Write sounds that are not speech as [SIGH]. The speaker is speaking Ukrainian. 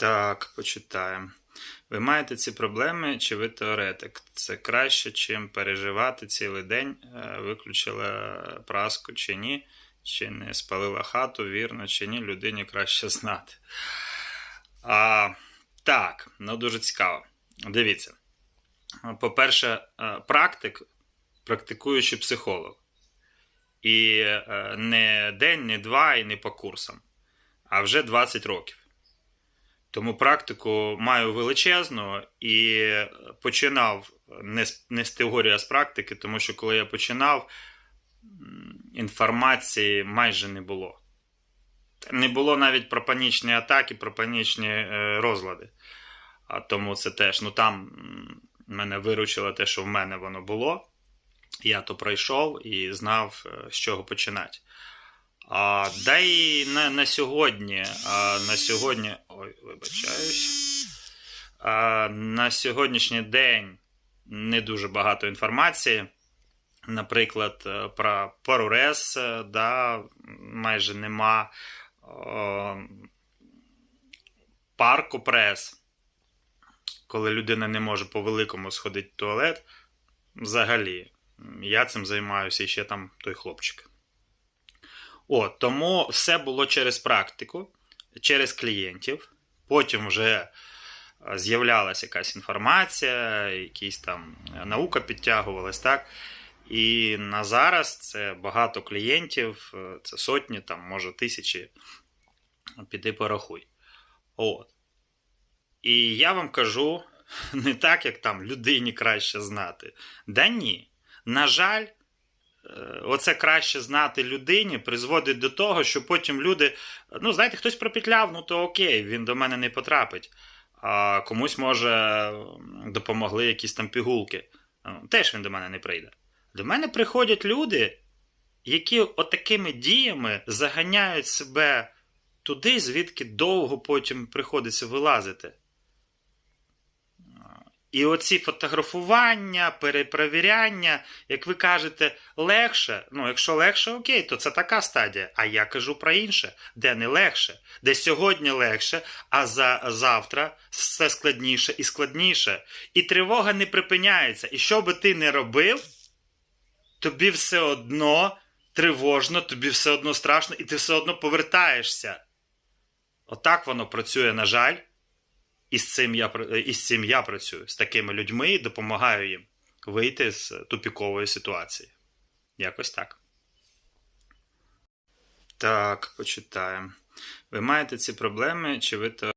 Так, почитаємо. Ви маєте ці проблеми, чи ви теоретик? Це краще, чим переживати цілий день, е, виключила праску чи ні, чи не спалила хату, вірно, чи ні, людині краще знати. А, так, ну дуже цікаво. Дивіться. По-перше, е, практик, практикуючий психолог. І е, не день, не два, і не по курсам, а вже 20 років. Тому практику маю величезну і починав не з, не з теорії, а з практики, тому що коли я починав, інформації майже не було. Не було навіть про панічні атаки, про панічні е, розлади. А тому це теж, ну там мене виручило те, що в мене воно було. Я то пройшов і знав, е, з чого починати. А, да і на, на сьогодні, а, на сьогодні. Вибачаюсь. На сьогоднішній день не дуже багато інформації. Наприклад, е, про парурез, е, да, майже нема. О, парку прес, коли людина не може по великому сходити в туалет. Взагалі, я цим займаюся і ще там той хлопчик. О, тому все було через практику, через клієнтів. Потім вже е, з'являлася якась інформація, якісь там е, наука підтягувалась, так. І на зараз це багато клієнтів, е, це сотні, там, може, тисячі. Піди порахуй. От. І я вам кажу, [LAUGHS] не так, як там людині краще знати. Да ні. На жаль, оце краще знати людині призводить до того, що потім люди, ну, знаєте, хтось пропетляв, ну то окей, він до мене не потрапить. А комусь, може, допомогли якісь там пігулки. Ну, Теж він до мене не прийде. До мене приходять люди, які отакими діями заганяють себе туди, звідки довго потім приходиться вилазити. І оці фотографування, перепровіряння, як ви кажете, легше. Ну, якщо легше, окей, то це така стадія. А я кажу про інше, де не легше, де сьогодні легше, а за завтра все складніше і складніше. І тривога не припиняється. І що би ти не робив, тобі все одно тривожно, тобі все одно страшно, і ти все одно повертаєшся. Отак воно працює, на жаль. І з цим я і цим я працюю з такими людьми і допомагаю їм вийти з тупікової ситуації. Якось так. Так, почитаємо. Ви маєте ці проблеми, чи ви те-